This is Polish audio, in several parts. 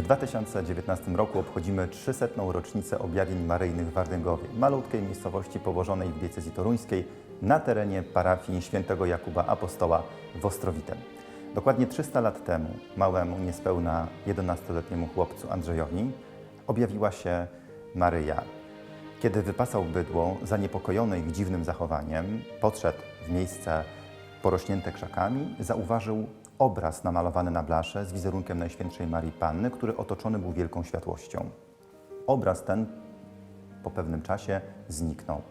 W 2019 roku obchodzimy 300. rocznicę objawień maryjnych w Wardęgowie, malutkiej miejscowości położonej w diecezji toruńskiej na terenie parafii świętego Jakuba Apostoła w Ostrowitem. Dokładnie 300 lat temu małemu, niespełna 11-letniemu chłopcu Andrzejowi objawiła się Maryja. Kiedy wypasał bydło, zaniepokojony ich dziwnym zachowaniem, podszedł w miejsce porośnięte krzakami, zauważył obraz namalowany na blasze z wizerunkiem Najświętszej Marii Panny, który otoczony był wielką światłością. Obraz ten po pewnym czasie zniknął.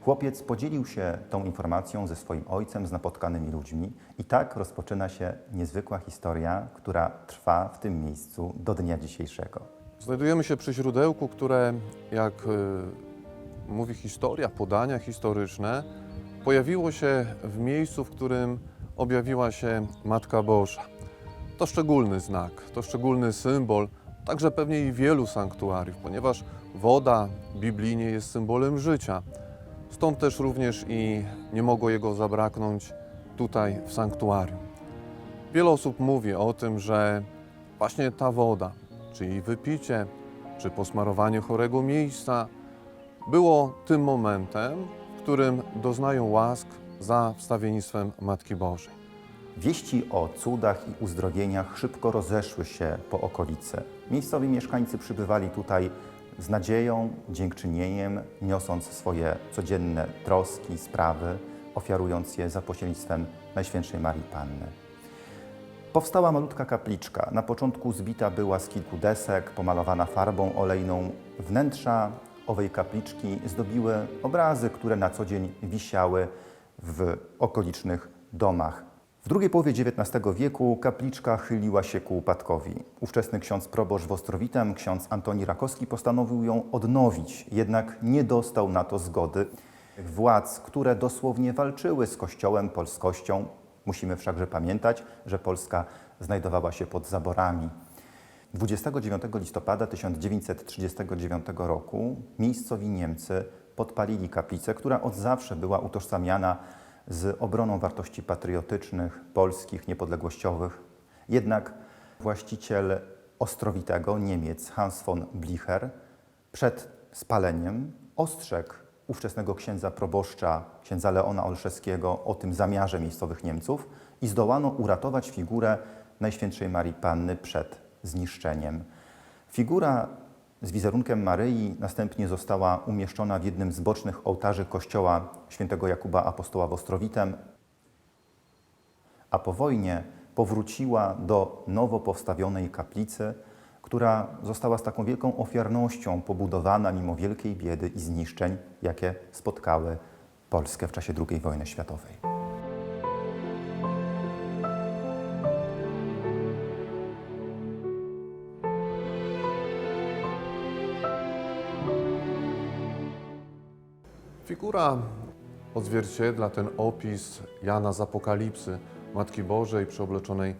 Chłopiec podzielił się tą informacją ze swoim ojcem, z napotkanymi ludźmi i tak rozpoczyna się niezwykła historia, która trwa w tym miejscu do dnia dzisiejszego. Znajdujemy się przy źródełku, które, jak y, mówi historia, podania historyczne, pojawiło się w miejscu, w którym objawiła się Matka Boża. To szczególny znak, to szczególny symbol, także pewnie i wielu sanktuariów, ponieważ woda biblijnie jest symbolem życia. Stąd też również i nie mogło jego zabraknąć tutaj w sanktuarium. Wiele osób mówi o tym, że właśnie ta woda, czy jej wypicie, czy posmarowanie chorego miejsca, było tym momentem, w którym doznają łask za wstawiennictwem Matki Bożej. Wieści o cudach i uzdrowieniach szybko rozeszły się po okolicy. Miejscowi mieszkańcy przybywali tutaj z nadzieją, dziękczynieniem, niosąc swoje codzienne troski, sprawy, ofiarując je za pośrednictwem Najświętszej Marii Panny. Powstała malutka kapliczka. Na początku zbita była z kilku desek, pomalowana farbą olejną. Wnętrza owej kapliczki zdobiły obrazy, które na co dzień wisiały w okolicznych domach. W drugiej połowie XIX wieku kapliczka chyliła się ku upadkowi. Ówczesny ksiądz proboszcz w Ostrowitem, ksiądz Antoni Rakowski postanowił ją odnowić, jednak nie dostał na to zgody władz, które dosłownie walczyły z Kościołem, polskością. Musimy wszakże pamiętać, że Polska znajdowała się pod zaborami. 29 listopada 1939 roku miejscowi Niemcy podpalili kaplicę, która od zawsze była utożsamiana z obroną wartości patriotycznych, polskich, niepodległościowych. Jednak właściciel Ostrowitego, Niemiec Hans von Blicher, przed spaleniem ostrzegł ówczesnego księdza proboszcza, księdza Leona Olszewskiego o tym zamiarze miejscowych Niemców i zdołano uratować figurę Najświętszej Marii Panny przed zniszczeniem. Figura z wizerunkiem Maryi następnie została umieszczona w jednym z bocznych ołtarzy kościoła świętego Jakuba Apostoła w Ostrowitem, a po wojnie powróciła do nowo powstawionej kaplicy, która została z taką wielką ofiarnością pobudowana mimo wielkiej biedy i zniszczeń, jakie spotkały Polskę w czasie II wojny światowej. Figura odzwierciedla ten opis Jana z Apokalipsy, Matki Bożej przeobleczonej e,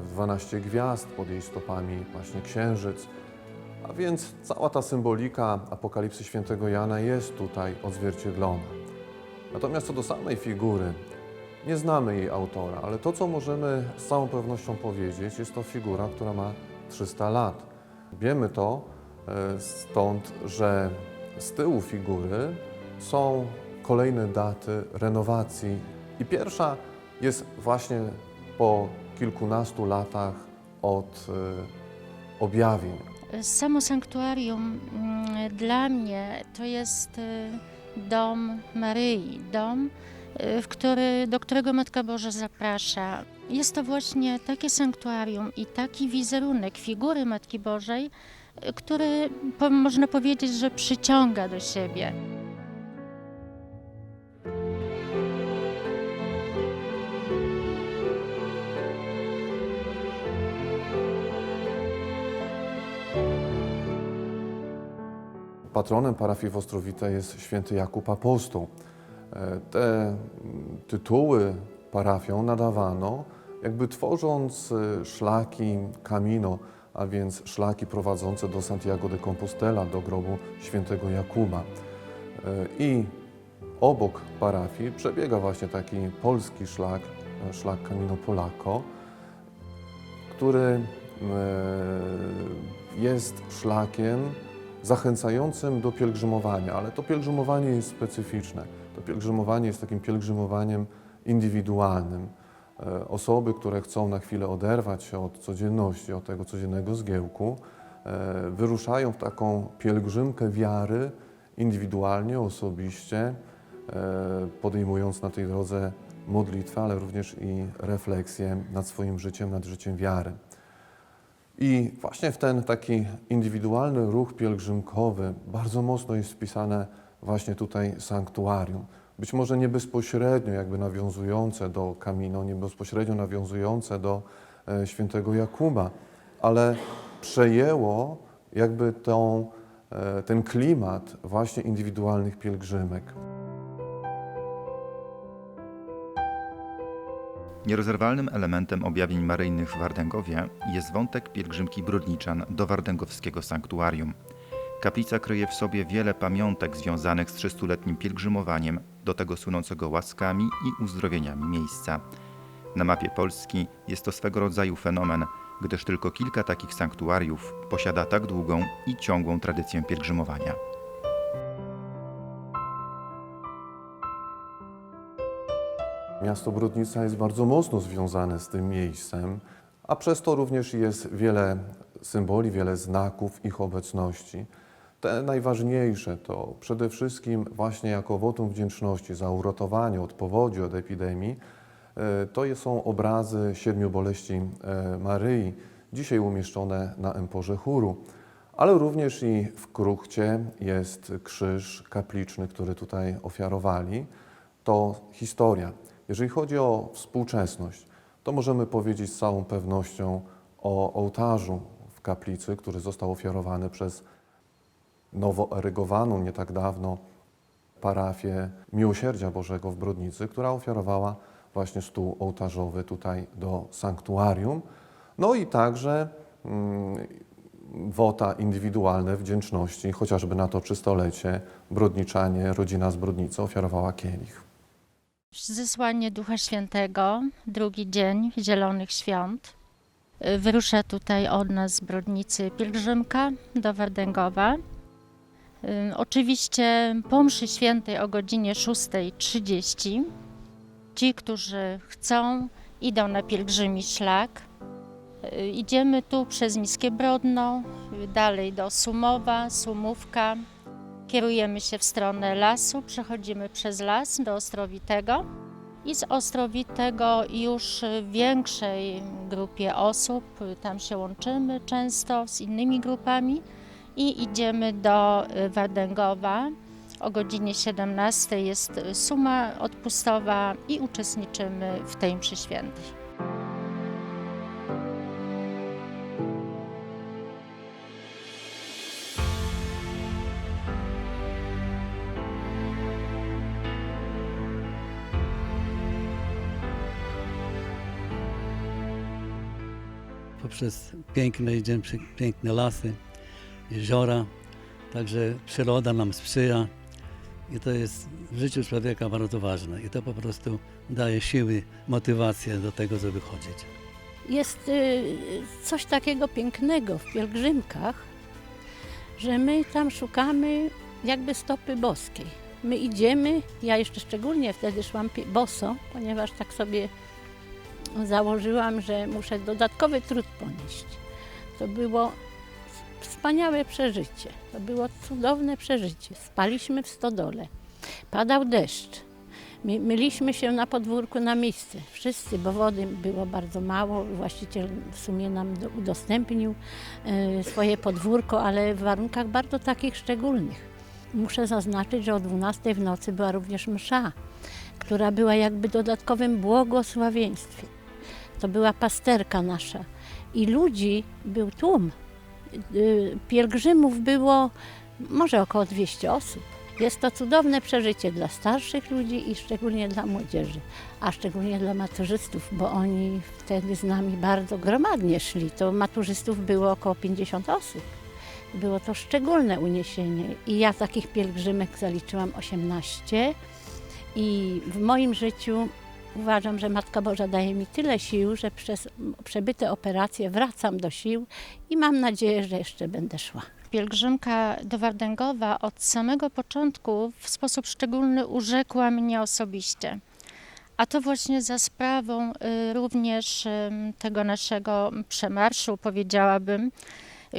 w 12 gwiazd, pod jej stopami właśnie księżyc. A więc cała ta symbolika Apokalipsy świętego Jana jest tutaj odzwierciedlona. Natomiast co do samej figury, nie znamy jej autora, ale to, co możemy z całą pewnością powiedzieć, jest to figura, która ma 300 lat. Wiemy to e, stąd, że z tyłu figury są kolejne daty renowacji i pierwsza jest właśnie po kilkunastu latach od e, objawień. Samo sanktuarium mm, dla mnie to jest y, dom Maryi, dom, y, w który, do którego Matka Boża zaprasza. Jest to właśnie takie sanktuarium i taki wizerunek figury Matki Bożej, który można powiedzieć, że przyciąga do siebie. Patronem parafii w Ostrowite jest święty Jakub Apostoł. E, Te mm, tytuły parafią nadawano, jakby tworząc e, szlaki Camino, a więc szlaki prowadzące do Santiago de Compostela, do grobu świętego Jakuba. E, I obok parafii przebiega właśnie taki polski szlak, szlak Camino Polaco, który e, jest szlakiem zachęcającym do pielgrzymowania, ale to pielgrzymowanie jest specyficzne. To pielgrzymowanie jest takim pielgrzymowaniem indywidualnym. E, Osoby, które chcą na chwilę oderwać się od codzienności, od tego codziennego zgiełku, e, wyruszają w taką pielgrzymkę wiary indywidualnie, osobiście, e, podejmując na tej drodze modlitwę, ale również i refleksję nad swoim życiem, nad życiem wiary. I właśnie w ten taki indywidualny ruch pielgrzymkowy bardzo mocno jest wpisane właśnie tutaj sanktuarium. Być może nie bezpośrednio jakby nawiązujące do Camino, nie bezpośrednio nawiązujące do e, świętego Jakuba, ale przejęło jakby tą, e, ten klimat właśnie indywidualnych pielgrzymek. Nierozerwalnym elementem objawień maryjnych w Wardęgowie jest wątek pielgrzymki Brodniczan do Wardęgowskiego Sanktuarium. Kaplica kryje w sobie wiele pamiątek związanych z trzystuletnim pielgrzymowaniem do tego słynącego łaskami i uzdrowieniami miejsca. Na mapie Polski jest to swego rodzaju fenomen, gdyż tylko kilka takich sanktuariów posiada tak długą i ciągłą tradycję pielgrzymowania. Miasto Brodnica jest bardzo mocno związane z tym miejscem, a przez to również jest wiele symboli, wiele znaków ich obecności. Te najważniejsze to przede wszystkim właśnie jako wotum wdzięczności za uratowanie od powodzi, od epidemii, e, to są obrazy siedmiu boleści e, Maryi, dzisiaj umieszczone na emporze chóru. Ale również i w kruchcie jest krzyż kapliczny, który tutaj ofiarowali. To historia. Jeżeli chodzi o współczesność, to możemy powiedzieć z całą pewnością o ołtarzu w kaplicy, który został ofiarowany przez nowo erygowaną nie tak dawno parafię Miłosierdzia Bożego w Brodnicy, która ofiarowała właśnie stół ołtarzowy tutaj do sanktuarium. No i także mm, wota indywidualne wdzięczności, chociażby na to czystolecie Brodniczanie, rodzina z Brodnicy ofiarowała kielich. Zesłanie Ducha Świętego, drugi dzień Zielonych Świąt. Wyrusza tutaj od nas z Brodnicy pielgrzymka do Wardęgowa. Oczywiście po mszy świętej o godzinie 6.30 ci, którzy chcą, idą na pielgrzymi szlak. Idziemy tu przez Niskie Brodno, y, dalej do Sumowa, Sumówka. Kierujemy się w stronę lasu, przechodzimy przez las do Ostrowitego i z Ostrowitego już w większej grupie osób, tam się łączymy często z innymi grupami i idziemy do Wardęgowa. O godzinie 17 jest suma odpustowa i uczestniczymy w tej mszy świętej. Poprzez piękne, idziemy piękne lasy, jeziora, także przyroda nam sprzyja i to jest w życiu człowieka bardzo ważne i to po prostu daje siły, motywację do tego, żeby chodzić. Jest y, coś takiego pięknego w pielgrzymkach, że my tam szukamy jakby stopy boskiej. My idziemy, ja jeszcze szczególnie wtedy szłam boso, ponieważ tak sobie założyłam, że muszę dodatkowy trud ponieść. To było wspaniałe przeżycie. To było cudowne przeżycie. Spaliśmy w stodole. Padał deszcz. My, myliśmy się na podwórku na miejsce. Wszyscy, bo wody było bardzo mało. Właściciel w sumie nam do, udostępnił e, swoje podwórko, ale w warunkach bardzo takich szczególnych. Muszę zaznaczyć, że o 12 w nocy była również msza, która była jakby dodatkowym błogosławieństwem. To była pasterka nasza. I ludzi był tłum. Y, Pielgrzymów było może około 200 osób. Jest to cudowne przeżycie dla starszych ludzi i szczególnie dla młodzieży, a szczególnie dla maturzystów, bo oni wtedy z nami bardzo gromadnie szli. To maturzystów było około 50 osób. Było to szczególne uniesienie i ja takich pielgrzymek zaliczyłam 18 i w moim życiu Uważam, że Matka Boża daje mi tyle sił, że przez przebyte operacje wracam do sił i mam nadzieję, że jeszcze będę szła. Pielgrzymka do Wardęgowa od samego początku w sposób szczególny urzekła mnie osobiście. A to właśnie za sprawą y, również tego naszego przemarszu, powiedziałabym,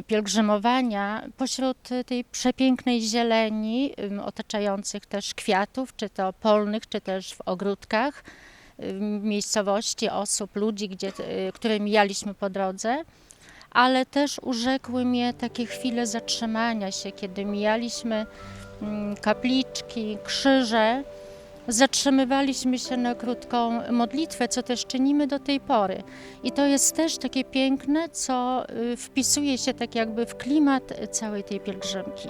pielgrzymowania pośród tej przepięknej zieleni, otaczających też kwiatów, czy to polnych, czy też w ogródkach, miejscowości, osób, ludzi, gdzie, y, które mijaliśmy po drodze ale też urzekły mnie takie chwile zatrzymania się, kiedy mijaliśmy mm, kapliczki, krzyże. Zatrzymywaliśmy się na krótką modlitwę, co też czynimy do tej pory. I to jest też takie piękne, co y, wpisuje się tak jakby w klimat całej tej pielgrzymki.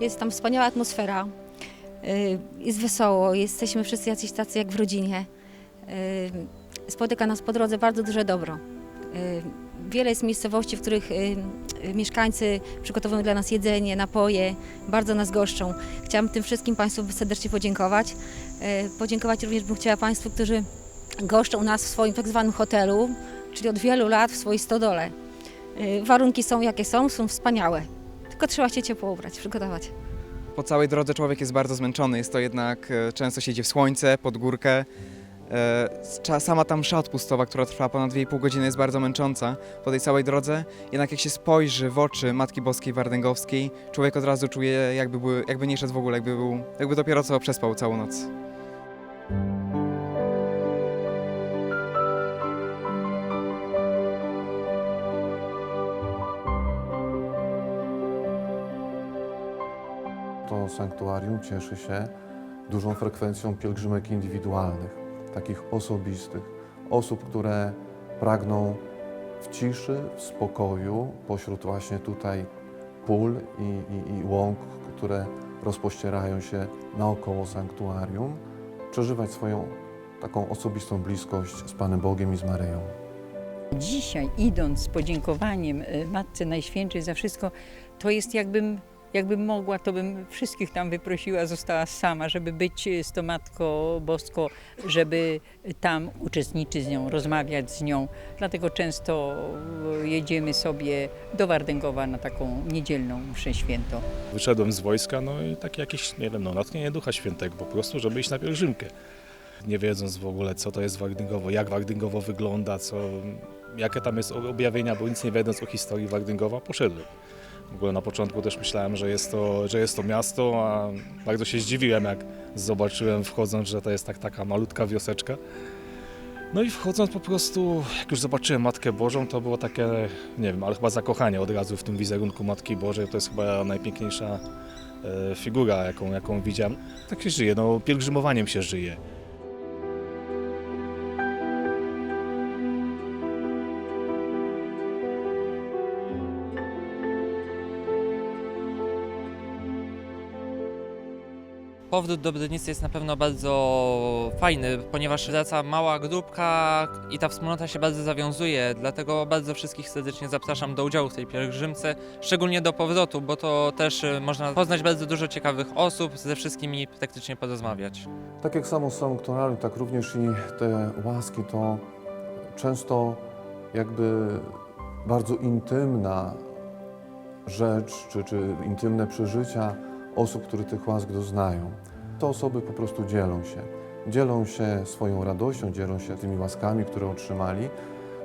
Jest tam wspaniała atmosfera, y, jest wesoło, jesteśmy wszyscy jacyś tacy jak w rodzinie. Y, Spotyka nas po drodze bardzo duże dobro. Y, Wiele jest miejscowości, w których y, y, mieszkańcy przygotowują dla nas jedzenie, napoje, bardzo nas goszczą. Chciałam tym wszystkim Państwu serdecznie podziękować. Y, Podziękować również bym chciała Państwu, którzy goszczą nas w swoim tak zwanym hotelu, czyli od wielu lat w swojej stodole. Y, Warunki są jakie są, są wspaniałe. Tylko trzeba się ciepło ubrać, przygotować. Po całej drodze człowiek jest bardzo zmęczony. Jest to jednak, e, często się idzie w słońce, pod górkę. E, Sama ta msza odpustowa, która trwa ponad 2,5 godziny jest bardzo męcząca po tej całej drodze. Jednak jak się spojrzy w oczy Matki Boskiej Wardęgowskiej, człowiek od razu czuje jakby, był, jakby nie szedł w ogóle, jakby, był, jakby dopiero co przespał całą noc. Sanktuarium cieszy się dużą frekwencją pielgrzymek indywidualnych, takich osobistych, osób, które pragną w ciszy, w spokoju, pośród właśnie tutaj pól i, i, i łąk, które rozpościerają się naokoło sanktuarium, przeżywać swoją taką osobistą bliskość z Panem Bogiem i z Maryją. Dzisiaj idąc z podziękowaniem y, Matce Najświętszej za wszystko, to jest jakbym, jakbym mogła, to bym wszystkich tam wyprosiła, została sama, żeby być y, z tą Matką Boską, żeby tam uczestniczyć z nią, rozmawiać z nią. Dlatego często y, jedziemy sobie do Wardęgowa na taką niedzielną mszę świętą. Wyszedłem z wojska, no i takie jakieś, nie wiem, no natchnienie Ducha Świętego po prostu, żeby iść na pielgrzymkę. Nie wiedząc w ogóle, co to jest Wardęgowo, jak Wardęgowo wygląda, co, jakie tam jest objawienia, bo nic nie wiedząc o historii Wardęgowa, poszedłem. W ogóle na początku też myślałem, że jest to, że jest to miasto, a bardzo się zdziwiłem, jak zobaczyłem wchodząc, że to jest tak, taka malutka wioseczka. No i wchodząc po prostu, jak już zobaczyłem Matkę Bożą, to było takie, nie wiem, ale chyba zakochanie od razu w tym wizerunku Matki Bożej. To jest chyba najpiękniejsza e, figura, jaką, jaką widziałem. Tak się żyje, no pielgrzymowaniem się żyje. Powrót do Brydnicy jest na pewno bardzo fajny, ponieważ wraca mała grupka i ta wspólnota się bardzo zawiązuje, dlatego bardzo wszystkich serdecznie zapraszam do udziału w tej pielgrzymce, szczególnie do powrotu, bo to też y, można poznać bardzo dużo ciekawych osób, ze wszystkimi praktycznie porozmawiać. Tak jak samo sanktuarium, tak również i te łaski to często jakby bardzo intymna rzecz, czy, czy intymne przeżycia osób, które tych łask doznają. Te osoby po prostu dzielą się. Dzielą się swoją radością, dzielą się tymi łaskami, które otrzymali,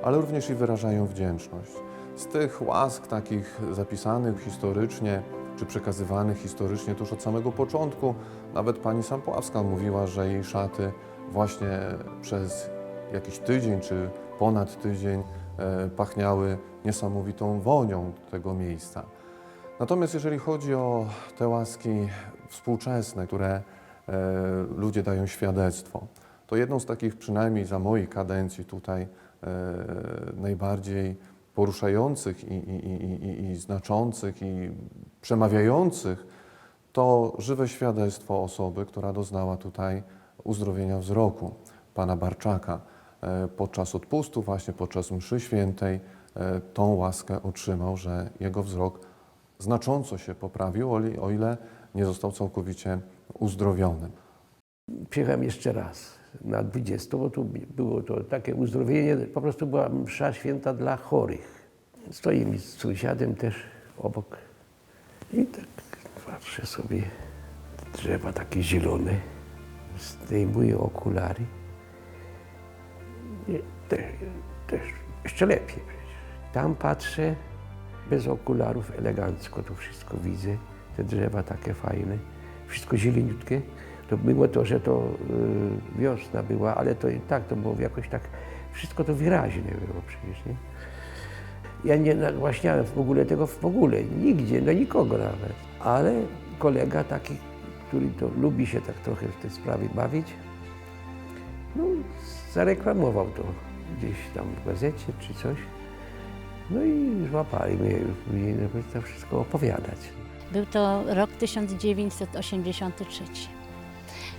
ale również i wyrażają wdzięczność. Z tych łask takich zapisanych historycznie, czy przekazywanych historycznie tuż od samego początku, nawet pani Sampławska mówiła, że jej szaty właśnie przez jakiś tydzień czy ponad tydzień e, pachniały niesamowitą wonią tego miejsca. Natomiast jeżeli chodzi o te łaski współczesne, które e, ludzie dają świadectwo, to jedną z takich, przynajmniej za mojej kadencji tutaj, e, najbardziej poruszających i, i, i, i, znaczących i przemawiających to żywe świadectwo osoby, która doznała tutaj uzdrowienia wzroku, pana Barczaka. E, Podczas odpustu, właśnie podczas mszy świętej, tą łaskę otrzymał, że jego wzrok znacząco się poprawił, o ile- nie został całkowicie uzdrowionym. Przyjechałem jeszcze raz na 20, bo tu było to takie uzdrowienie, po prostu była msza święta dla chorych. Stoi mi z sąsiadem też obok i tak patrzę sobie, drzewa takie zielone, zdejmuję okulary i też, też jeszcze lepiej przecież. Tam patrzę, bez okularów, elegancko to wszystko widzę, te drzewa takie fajne, wszystko zieleniutkie. To mimo to, że to y, wiosna była, ale to i tak to było jakoś tak, wszystko to wyraźne było przecież, nie? Ja nie nagłaśniałem w ogóle tego w ogóle, nigdzie, no nikogo nawet. Ale kolega taki, który to lubi się tak trochę w te sprawy bawić, no zareklamował to gdzieś tam w gazecie czy coś. No i złapali mnie już żeby to wszystko opowiadać. Był to rok 1983.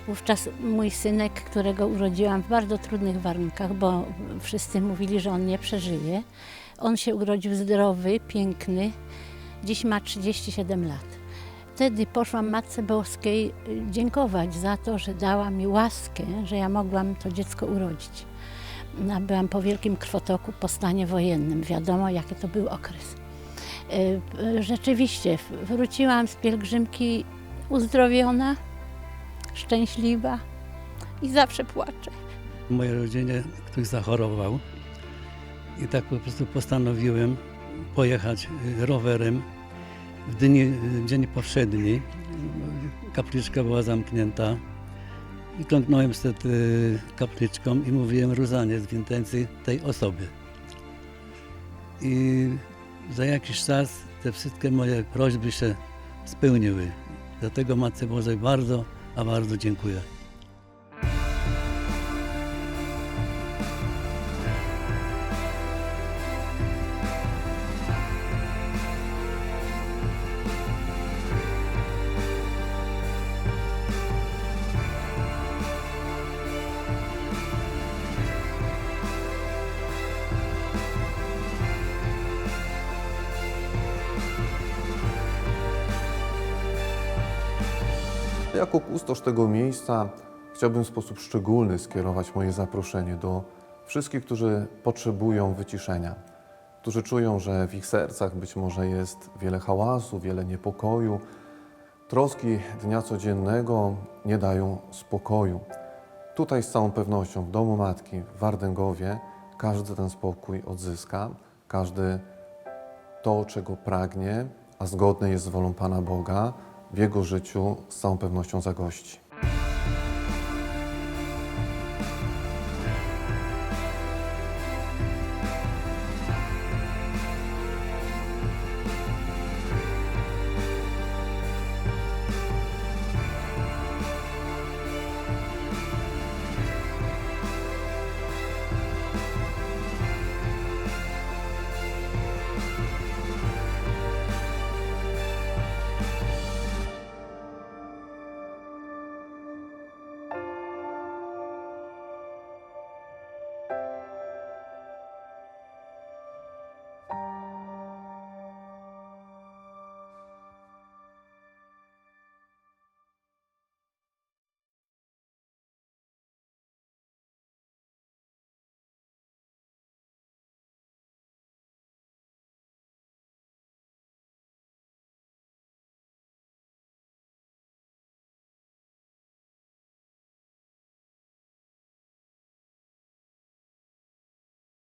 Wówczas mój synek, którego urodziłam w bardzo trudnych warunkach, bo wszyscy mówili, że on nie przeżyje, on się urodził zdrowy, piękny. Dziś ma 37 lat. Wtedy poszłam Matce Boskiej dziękować za to, że dała mi łaskę, że ja mogłam to dziecko urodzić. Byłam po wielkim krwotoku, po stanie wojennym. Wiadomo, jaki to był okres. Y, y, Rzeczywiście, wróciłam z pielgrzymki uzdrowiona, szczęśliwa i zawsze płaczę. W mojej rodzinie ktoś zachorował i tak po prostu postanowiłem pojechać y, rowerem w dni, w dzień powszedni. Kapliczka była zamknięta i klęknąłem przed y, kapliczką i mówiłem różaniec w intencji tej osoby. I za jakiś czas te wszystkie moje prośby się spełniły. Dlatego Matce Bożej bardzo, a bardzo dziękuję. Jako kustosz tego miejsca chciałbym w sposób szczególny skierować moje zaproszenie do wszystkich, którzy potrzebują wyciszenia, którzy czują, że w ich sercach być może jest wiele hałasu, wiele niepokoju. Troski dnia codziennego nie dają spokoju. Tutaj z całą pewnością w domu matki w Wardęgowie każdy ten spokój odzyska, każdy to, czego pragnie, a zgodne jest z wolą Pana Boga, w jego życiu z całą pewnością zagości.